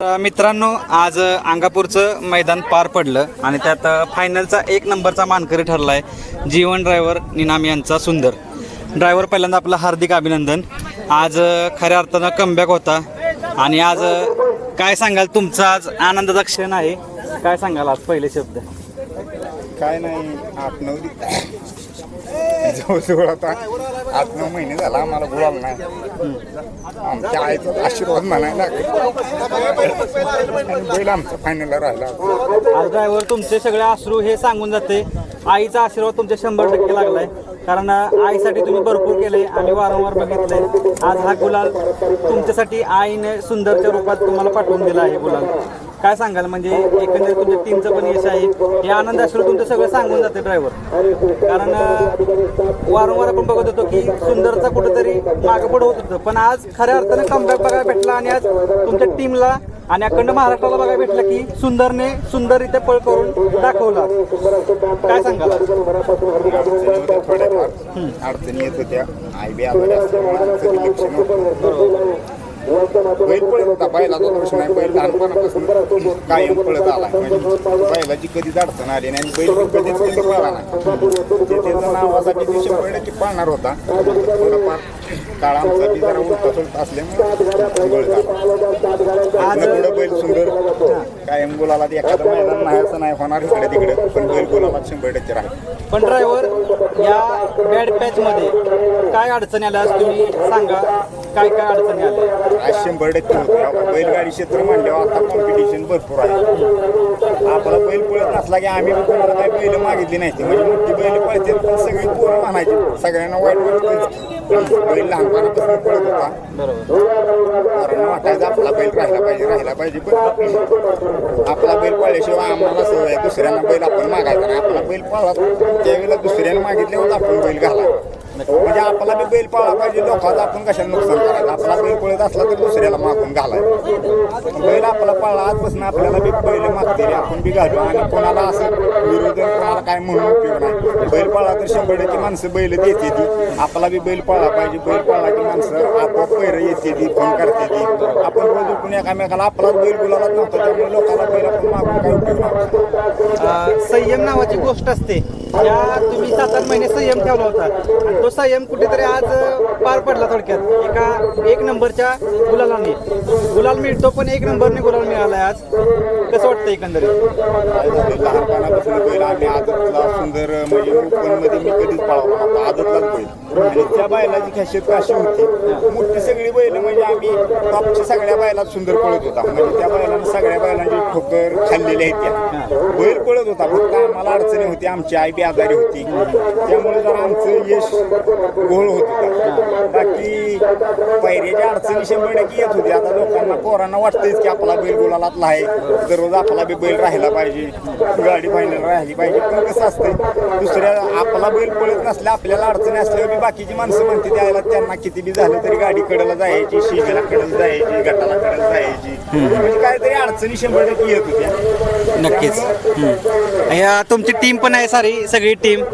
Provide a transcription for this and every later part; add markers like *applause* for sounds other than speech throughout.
मित्रांनो आज अंगापूरचं मैदान पार पडलं आणि त्यात फायनलचा एक नंबरचा मानकरी ठरला आहे जीवन ड्रायव्हर निनाम यांचा सुंदर. ड्रायव्हर पहिल्यांदा आपलं हार्दिक अभिनंदन. आज खऱ्या अर्थानं कमबॅक होता. आणि आज काय सांगाल? तुमचा आज आनंदाचा क्षण आहे. काय सांगाल आज पहिले शब्द? काय नाही आठ नऊ जवळजवळ आता आठ नऊ महिने झाला आम्हाला गुलाल नाही. आमच्या आईचा आशीर्वाद म्हणायला आणि बैल आमचा फायनलला राहिला. ड्रायव्हर तुमचे सगळे अश्रू हे सांगून जाते. आईचा आशीर्वाद तुमच्या शंभर टक्के लागलाय. कारण आईसाठी तुम्ही भरपूर केले आम्ही वारंवार बघितले आज हा गुलाल तुमच्यासाठी आईने सुंदरच्या रूपात तुम्हाला पाठवून दिला आहे गुलाल. काय सांगाल? म्हणजे एकंदरीत तुमच्या टीमचं पण यश आहे. हे आनंद असेल तुमचं सगळं सांगून जाते ड्रायव्हर कारण वारंवार आपण बघत होतो की सुंदरचा कुठंतरी मागं पुढं होत होतं. पण आज खऱ्या अर्थानं कमबॅक बघायला भेटला आणि आज तुमच्या टीमला आणि अखंड महाराष्ट्राला बघायला भेटलं की सुंदरने सुंदररित्या पळ करून दाखवला. काय सांगाल? अडचणी होत्या. अडचणी येत होत्या बैल पळत होता बैलाचा दोष नाही. बैल लहानपणापासून कायम पळत आला. म्हणजे बैलाची कधीच अडचण आली नाही आणि बैल कधीच कधी पळाला नाही. त्याच्या नावासाठी बी शंभर टक्के पाळणार होता थोडाफार काळ आमचा बी जरा उलटा सुलटा असल्यामुळे बैल झाला. पुढे बैल सुंदर कायम गुलाला एखादं मैदान नाही असं नाही होणार इकडे तिकडे पण बैल गुलाला शंभर टक्के राहील पण ड्रायव्हर या बॅड पॅच मध्ये काय अडचणी आल्या तुम्ही सांगा. काय काय अडचणी आल्या? आज शंभर टक्के होते. बैलगाडी क्षेत्र म्हणल्यावर आता कॉम्पिटिशन भरपूर आहे. आपला बैल पळत असला की आम्ही कोणाला काही बैल मागितली नाही म्हणजे मोठी बैल पळते पण सगळी पोरं म्हणायची. सगळ्यांना वाईट वाटत बैल लहानपणापासून पळत होता. कारण वाटायचं आपला बैल राहिला पाहिजे राहिला पाहिजे पण आपला बैल पळल्याशिवाय आम्हाला सवय आहे. दुसऱ्यांना बैल आपण मागायचा नाही. आपला बैल पळला त्यावेळेला दुसऱ्याने मागितल्यावर आपण बैल घाला. म्हणजे आपला बी बैल पळला पाहिजे लोकांचा आपण कशाला नुकसान करायचं? आपला बैल पळत असला तर दुसऱ्याला मागून घालायचं. बैल आपला पळला आजपासून आपल्याला बी बैल मागते आपण बी घालू. आणि कोणाला असं विरोध कोणाला काय म्हणून उपयोग नाही. बैल पळला तर शंभर टक्के माणसं बैल देते ती आपला बी बैल पळला पाहिजे बैल पळला की माणसं आपोआप पैर येते ती फोन करते ती आपण रोज उठून एकामेकाला आपलाच बैल गुलालाच नव्हता त्यामुळे लोकांना बैल आपण मागून काय उपयोग संयम नावाची गोष्ट असते. या तुम्ही सात आठ महिने संयम ठेवला होता आणि तो संयम कुठेतरी आज पार पडला थोडक्यात. एका एक नंबरच्या गुलालाने. गुलाल मिळतो पण एक नंबरने गुलाल मिळालाय आज. कसं वाटतं एकंदरीत? लहानपणापासून बैल आदतला सुंदर म्हणजे मध्ये मी कधीच पळाला आदतलाच बैल. म्हणजे त्या बैलाची खासियत अशी होती. मोठी सगळी बैल म्हणजे आम्ही टॉपची सगळ्या बैलात सुंदर पळत होता. म्हणजे त्या बैलानं सगळ्या बैलांची ठोकर खाल्लेल्या आहेत त्या. बैल पळत होता फक्त आम्हाला अडचणी होती. आमची आई बी आजारी होती. त्यामुळे जरा आमचं यश घोळ होत होता. बाकी पायऱ्याच्या अडचणी शंभर टक्के येत होती आता लोकांना पोरांना वाटतंच की आपला बैल गुलालातला आहे. दररोज आपला बी बैल राहिला पाहिजे. गाडी फायनल राहिली पाहिजे. पण कसं असतं दुसऱ्या आपला बैल पळत नसल्या आपल्याला अडचणी असल्यावर बाकीची माणसं म्हणते त्याला त्यांना किती बी झालं तरी गाडी कडेला जायची शिगेला कडेला जायची गटाला कडेला जायची. म्हणजे काहीतरी अडचणी शंभर टक्के येत होत्या. नक्कीच. हम्म. या तुमची टीम पण आहे सारी सगळी टीम.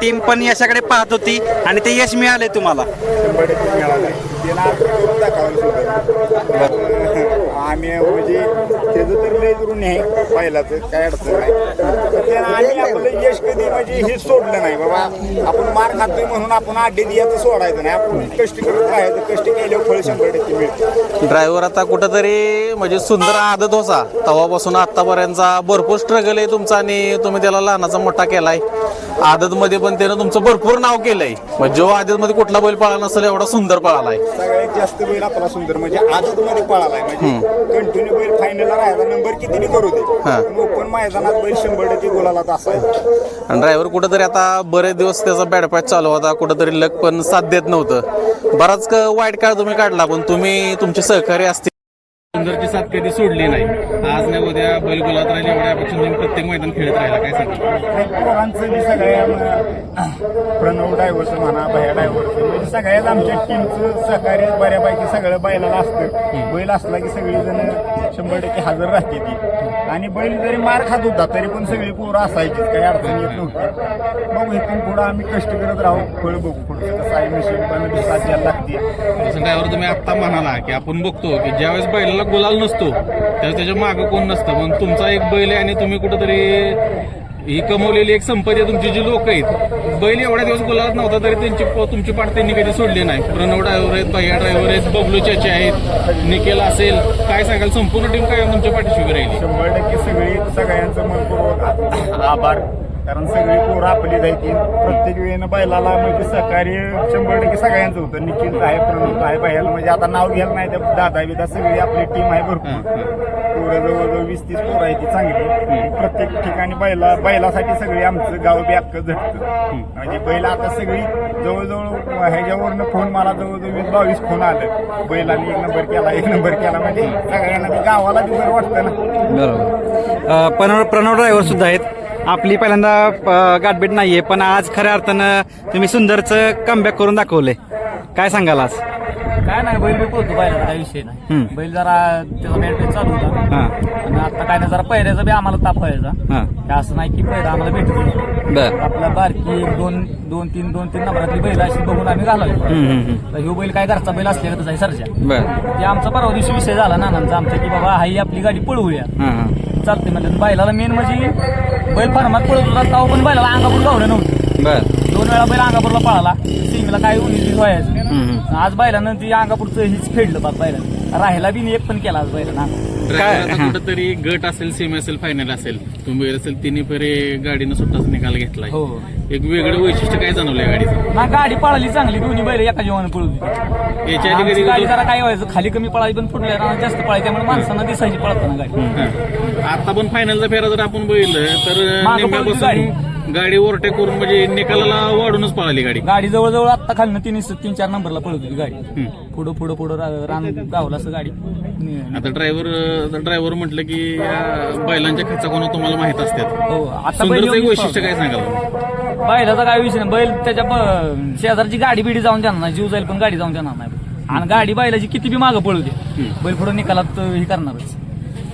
टीम पण यशाकडे पाहत होती आणि ते यश मिळाले तुम्हाला. शंभर टक्के मिळाला आहे त्याला अर्थ करून दाखवायला सुद्धा आम्ही म्हणजे त्याचं तर लय करून आहे. पहिलाचं काय अडचण नाही. त्यानं आम्ही आपलं यश कधी म्हणजे हे सोडलं नाही. बाबा आपण मार खातोय म्हणून आपण आड्डे दियाचं सोडायचं नाही. आपण कष्ट करत राहायचं. कष्ट केल्यावर फळ शंभर टक्के मिळतं. ड्रायव्हर आता कुठंतरी म्हणजे सुंदर आदत होता. तेव्हापासून आतापर्यंतचा भरपूर स्ट्रगल आहे तुमचा आणि तुम्ही त्याला लहानाचा मोठा केलाय. आदतमध्ये पण त्यानं तुमचं भरपूर नाव केलंय. म्हणजे जो आदतमध्ये कुठला बैल पळाला नसेल एवढा सुंदर पळालाय. सगळ्यात जास्त बैल आपला सुंदर म्हणजे आदत मध्ये पळालाय. म्हणजे कंटिन्यू बैल फायनलला राहायचा नंबर किती करू दे? हा. पण ओपन मैदानात बैल शंभर टक्के गोलालाच असायचा. आणि ड्रायव्हर कुठंतरी आता बरेच दिवस त्याचा बॅड पॅच चालू होता कुठंतरी लक पण साथ देत नव्हतं. बराच क- वाईट काळ तुम्ही काढला पण तुम्ही तुमचे सहकारी असतील. साथ कधी सोडली नाही. आज नाही उद्या बैल गुलात राहील एवढ्या अपेक्षा तुम्ही प्रत्येक मैदान खेळत राहिला काय सांगा पोरांचं बी सगळ्या *clears throat* प्रणव डायव्हरचं म्हणा भया डायव्हरचं म्हणजे सगळ्याच आमच्या टीमचं सहकार्य बऱ्यापैकी सगळं बैलाला असतं. बैल असला की सगळी जण शंभर टक्के हजर राहते ती. आणि बैल जरी मार खात होता तरी पण सगळी पोरं असायचीच काही अडचण येत नव्हती. बघू इथून पुढं आम्ही कष्ट करत राहू फळ बघू पुढचं कसं आहे नशीब पण साथ द्यायला लागते तुम्ही आत्ता म्हणाला की आपण बघतो की ज्यावेळेस बैलाला गुलाल नसतो. तर त्याच्या मागं कोण नसतं. पण तुमचा एक बैल आहे आणि तुम्ही कुठंतरी ही कमवलेली एक संपत्ती आहे. तुमची जी लोक आहेत. बैल एवढ्या दिवस बोलावत नव्हता तरी त्यांची तुमची पाठ त्यांनी कधी सोडली नाही. प्रणव ड्रायव्हर आहेत भैया ड्रायव्हर आहेत बबलू चाचे आहेत निकेल असेल. काय सांगाल? संपूर्ण टीम काय तुमच्या पाठीशी राहील? शंभर टक्के सगळी सगळ्यांचं मनपूर्वक आभार. कारण सगळी पोरं आपली जायची प्रत्येक वेळेनं बैलाला म्हणजे सहकार्य शंभर टक्के सगळ्यांचं होतं. निखिल आहे प्रणव आहे बैल म्हणजे आता नाव घ्यायला नाही तर दादा बिदा सगळी आपली टीम आहे भरपूर. पोरं जवळजवळ वीस तीस पोरं आहे ती चांगली. प्रत्येक ठिकाणी बैला बैलासाठी सगळी आमचं गाव बी अख्खं झटतं. म्हणजे बैल आता सगळी जवळजवळ ह्याच्यावरनं फोन मला जवळजवळ वीस बावीस फोन आलं. बैलाने एक नंबर केला एक नंबर केला. म्हणजे सगळ्यांना ते गावाला बी बरं वाटतं ना. बरोबर. प्रणव प्रणव ड्रायव्हर सुद्धा आहेत. आपली पहिल्यांदा अ, गाठभेट नाहीये पण आज खऱ्या अर्थानं तुम्ही सुंदरचं कमबॅक करून दाखवलंय. काय सांगाल आज? काय नाही बैल बी पोहतो बैलाचा काही विषय नाही. हम्म. बैल जरा त्याचा बॅटरी चालू होता. हां. आणि आता काय नाही जरा पहिऱ्याचा बी आम्हाला ताप व्हायचा. हां. ते असं नाही की पहिला आम्हाला भेटत नाही. बर. आपला बारकी एक दोन दोन तीन दोन तीन नंबरातली बैल अशी बघून आम्ही घालावी हम्म, हम्म, हम्म. तर ह्यो बैल काय घरचा बैल असल्यागतच आहे सरच्या बर. ते आमचा परवा दिवशी विषय झाला नानांचा. आमचा की बाबा हाई आपली गाडी पळवूया. हां हां. चालते म्हणजे बैलाला मेन म्हणजे बैल फार्मात पळत होता तेव्हा पण बैलाला अंगापूर गावलं नव्हतं. बर. वेळा बैल अंगापूरला पळाला सीमेला काय उन्नीस व्हायचं हम्म. आज बैलानं ती अंगापूरचं हीच फेडलं पाच बैलानं राहिला बी नाही एक पण केला आज बैलानं अंगापूर. हां. गट असेल सेमी असेल फायनल असेल तुम्ही असेल तिन्ही फेरे गाडीनं सुट्टाच निकाल घेतलाय हो एक वेगळं वैशिष्ट्य काय जाणवलंय गाडीचं ना गाडी पळाली चांगली दोन्ही बैल एका जेवण पळवली याच्या आधी आमची कधी गाडी जरा काय व्हायचं खाली कमी पळाली पण पुढल्या रानात जास्त पळाली त्यामुळे माणसांना दिसायची पळताना गाडी हां. आता पण फायनलचा फेरा जर आपण बघितलं तर मागं पळती निम्म्यापासून गाडी ओव्हरटेक करून म्हणजे निकालाला वाढूनच पळाली गाडी. गाडी जवळजवळ आता खालनं तीन तीन चार नंबरला पळत होती गाडी. हम्म. पुढं पुढं पुढं रा- रान गावला असं गाडी. नि- आता ड्रायव्हर ड्रायव्हर म्हटलं की या बैलांच्या खचा कोणा तुम्हाला माहीत असतात? हो आता सुंदरचं एक बैल वैशिष्ट्य काय सांगाल? बैलाचा काय विषय नाही. बैल त्याच्या शेजारची गाडी बिडी जाऊन देणार नाही. जीव जाईल पण गाडी जाऊन देणार नाही. आणि गाडी बैलाची किती बी मागं पळू दे. हम्म. बैल पुढे निकालात हे करणारच.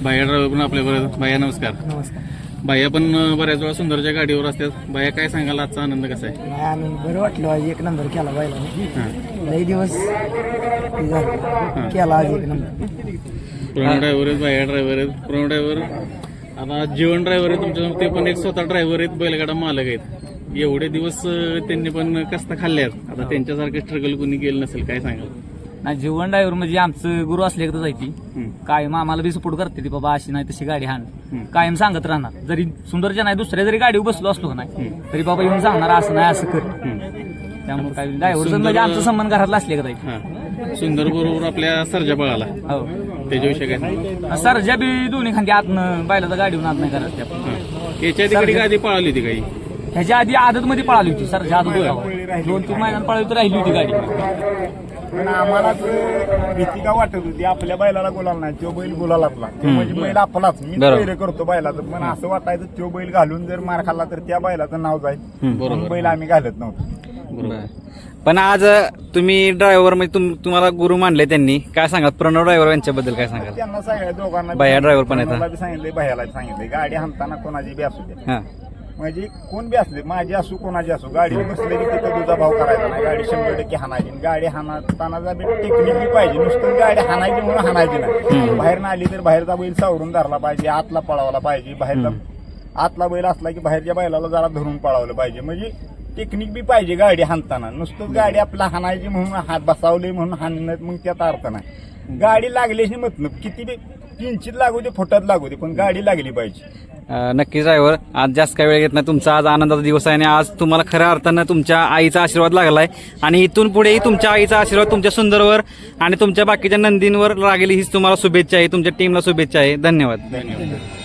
बाया ड्रायव्हर पण आपल्या बरोबर बाया नमस्कार. नमस्कार. बाया पण बऱ्याच वेळा सुंदरच्या गाडीवर असतात. बाया काय सांगाल? आजचा आनंद कसा आहे? नाही बरं वाटलं. आज एक नंबर केला हां. लई दिवस हे झालं. केला आज एक नंबर प्रणव ड्रायव्हर आहेत बाया ड्रायव्हर आहेत. प्रणव ड्रायव्हर आता जीवन ड्रायव्हर आहे तुमच्या ते पण एक स्वतः ड्रायव्हर आहेत बैलगाडा मालक आहेत. एवढे दिवस अं, त्यांनी पण कष्ट खाल्ले आहेत. आता त्यांच्यासारखं स्ट्रगल कोणी केलं नसेल काय सांगाल? नाही जीवन ड्रायव्हर म्हणजे आमचं गुरु असले एकदा जायची. कायम आम्हाला बी सपोर्ट करते ती बाबा अशी नाही तशी गाडी हाण. कायम सांगत राहणार. जरी सुंदरच्या नाही दुसऱ्या जरी गाडीवर बसलो असलो का नाही तरी बाबा येऊन सांगणार असं नाही असं कर. त्यामुळे काय ड्रायव्हर म्हणजे आमचं संबंध घरातला असले जायची हा. सुंदर बरोबर आपल्या सरजा पळाला हो. त्याच्याविषयी काय? सरजा बी दोन्ही खांदी आतनं बैलाचा गाडीवर आत नाही करत. याच्या आधी गाडी पळाली होती काही? ह्याच्या आधी आदत मध्ये पळाली होती सरजा आदत दोन तीन महिन्यात पळाली तर राहिली होती गाडी. पण आम्हाला भीती का वाटत होती. आपल्या बैलाला गुलाल नाही तो बैल गुलाल आपला. तो म्हणजे बैल आपलाच. मी बरोबर. पहिरे करतो बैलाचं. पण असं वाटायचं तो बैल घालून जर मार खाल्ला तर त्या बैलाचं नाव जाईल. म्हणून बैल आम्ही घालत नव्हतो. पण आज तुम्ही ड्रायव्हर म्हणजे तुम- तुम्हाला गुरु मानले त्यांनी. काय सांगाल? प्रणव ड्रायव्हर यांच्याबद्दल काय सांगाल? त्यांना सांगितलं दोघांना. बाया driver पण आहेत, कोणाला बी सांगितले भैयाला बी सांगितले गाडी हाणताना कोणाची बी असू दे. हां. म्हणजे कोण बी असले माझी असू कोणाची असू गाडी बसले की तिथं तुझा भाव करायचा नाही. गाडी शंभर टक्के हाणायची. गाडी हाणताना बी टेक्निक बी पाहिजे. नुसतं गाडी हाणायची म्हणून हाणायची नाही. बाहेर आली तर बाहेरचा बैल सावरून धरला पाहिजे. आतला पळावला पाहिजे. बाहेरला आतला बैल असला की बाहेरच्या बैलाला जरा धरून पळावलं पाहिजे. म्हणजे टेक्निक बी पाहिजे गाडी हाणताना. नुसतं गाडी आपला हाणायची म्हणून हात बसावली म्हणून हाणणं मग त्यात अर्थ नाही. गाडी लागल्याशी मतलब किती बी किंचित लागू दे फुटात लागू दे पण गाडी लागली पाहिजे. अ, नक्कीच ड्रायव्हर आज जास्त काही वेळ घेत नाही. तुमचा आज आनंदाचा दिवस आहे आणि आज तुम्हाला खऱ्या अर्थानं तुमच्या आईचा आशीर्वाद लागलाय. आणि इथून पुढेही तुमच्या आईचा आशीर्वाद तुमच्या सुंदरवर आणि तुमच्या बाकीच्या नंदींवर लागेल हीच तुम्हाला शुभेच्छा आहे. तुमच्या टीमला शुभेच्छा आहे. धन्यवाद. धन्यवाद.